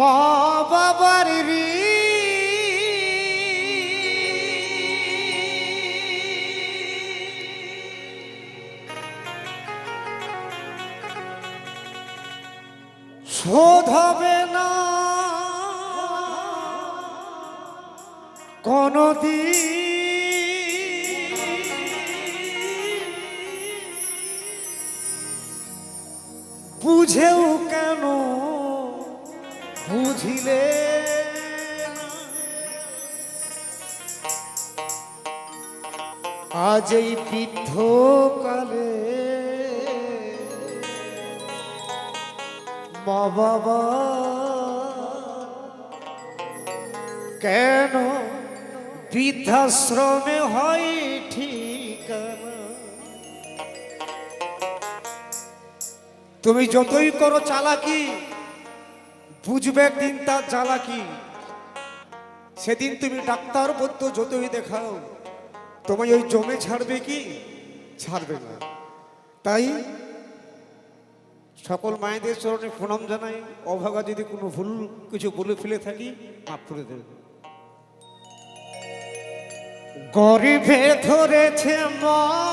বাবার না। বুঝেও আজ এই বৃদ্ধ কালে মা বাবা কেন বৃদ্ধাশ্রমে হয় ঠিকানা? তুমি যতই করো চালাকি, বুঝবে একদিন তার জ্বালাকি। সেদিন তুমি ডাক্তার বলতো, যতই দেখাও। তোমায় ওই জমে ছাড়বে কি? ছাড়বে না। তাই সকল মায়েদের চরণে প্রণাম জানাই। অভাগা যদি কোনো ভুল কিছু বলে ফেলে থাকি, মাফ করে দেবে। গরিবে ধরেছে মা।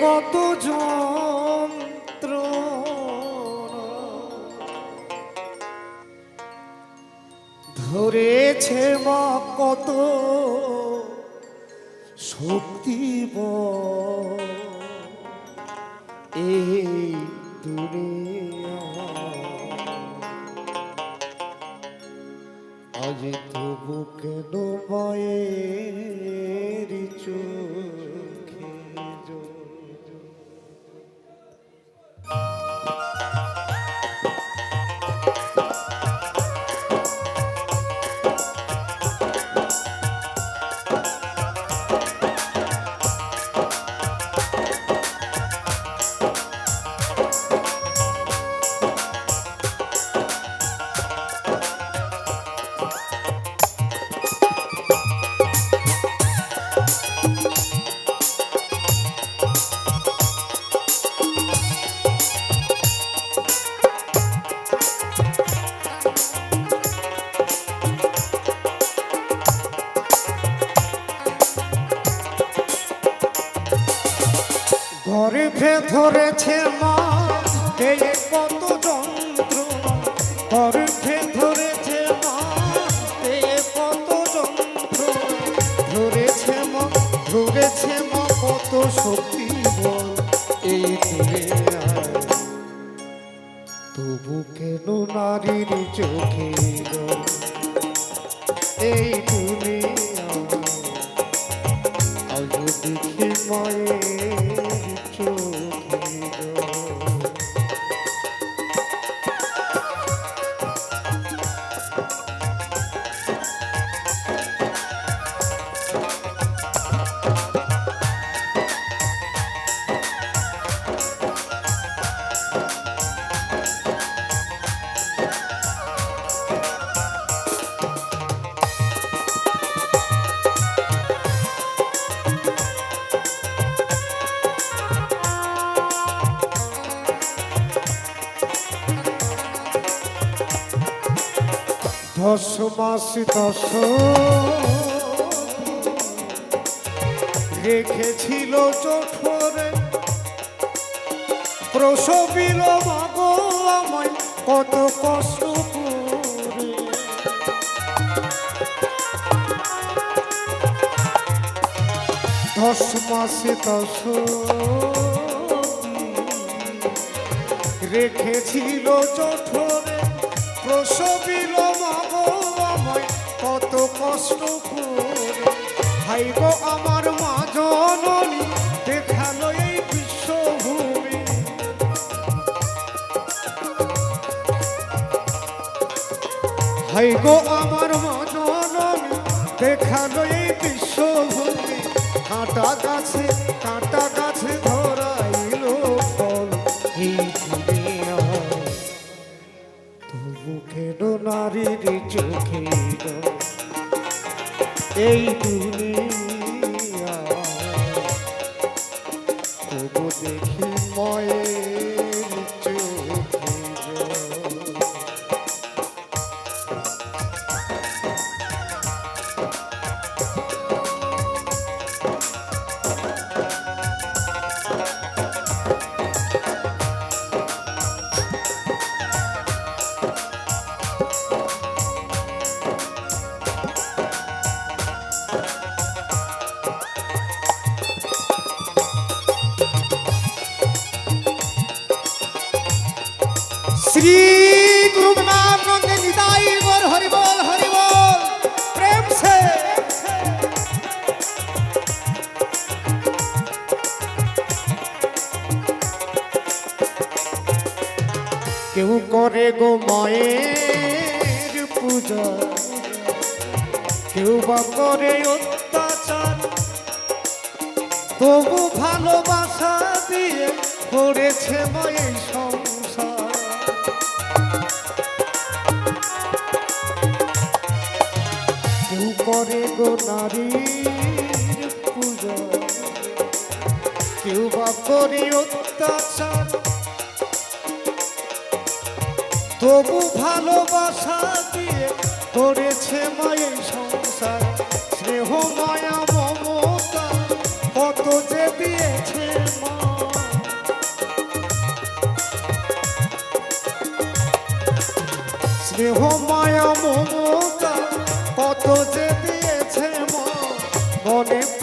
কত যন্ত্র ধরেছে মা কত শক্তি এই দুনিয়া। আজ তবু কেন মায়ের চোখে পেয়ে কত যন্ত্রণা গর্ভে ধরেছে মা পেয়ে কত যন্ত্রণা ধরেছে মা ধরেছে মা, কত শক্তি বল এই দুনিয়ায় তবু কেন নারীর চোখে এই দুনিয়ায় দশ রেখেছিল চোখরে। প্রসবিল মাগো কত কষ্ট দশ মাসে দশ রেখেছিল চঠরে কষ্ট করে। ভাই গো আমার মা জননী দেখাল এই বিশ্বভূমি। ভাই গো আমার মা জননী দেখাল এই বিশ্বভূমি। কাঁটা গাছে কাঁটা দেখি ময়ের চোখ করে গো মায়ের পূজা। কেউ বা করে অত্যাচার, তবু ভালোবাসা দিয়ে করেছে মায়ের সংসার। কেউ করে গো নারীর পূজা, কেউ বা করে অত্যাচার তবু ভালোবাসা দিয়ে করেছে মায়ের সংসার। স্নেহ, মায়া, মমতা, কত যে দিয়েছে মা। স্নেহ, মায়া, মমতা, কত যে দিয়েছে মা। মনে মনে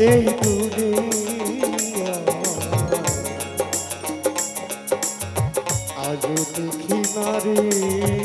এই দুনিয়া আজ দেখি নারীর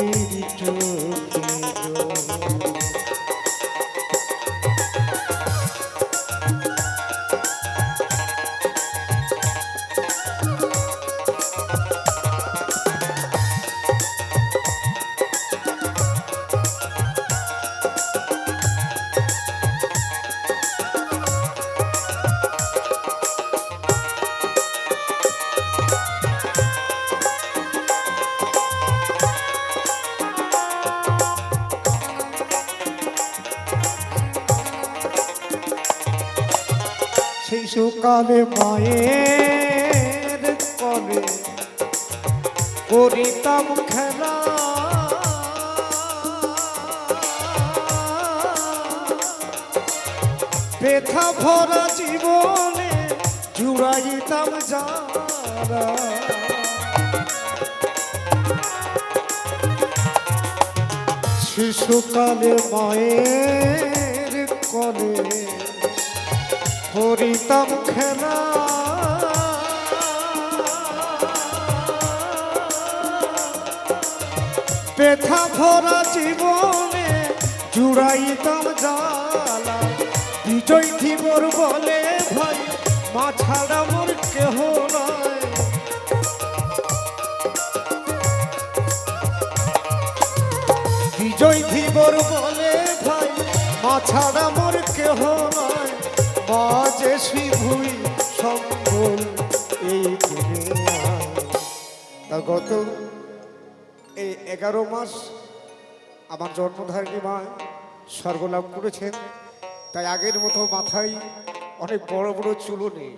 শিশুকালে মায়ের কলে করিতাম খেলা। ব্যথা ভরা জীবনে জুড়াইতাম যারা। শিশুকালে মায়ের কলে করিতাম খেলা। ব্যথা ভরা জীবনে জুড়াইতাম জালা বিজয় ধীবর বলে ভাই, মা ছাড়া মোর কেহ বিজয় ধীবর বলে ভাই, মা ছাড়া মোর কেহ নয় যে শিভুই সম্বল এই গত এই এগারো মাস আমার জন্মধারিণী মা স্বর্গলাভ করেছেন। তাই আগের মতো মাথায় অনেক বড় বড় চুলো নেই।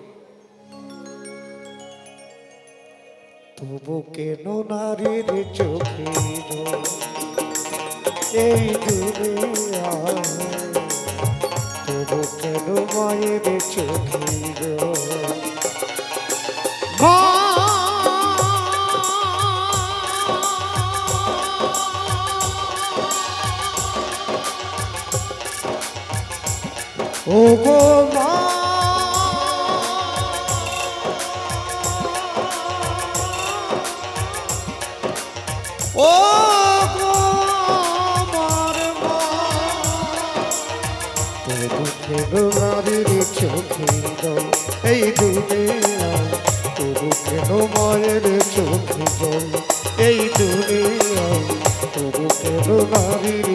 তবু কেন নারীর চোখে এই কেন মায়ের চোখে এই দুনিয়া তবু কেন মায়ের চোখে জল? এই দুনিয়া তবু কেন নারীর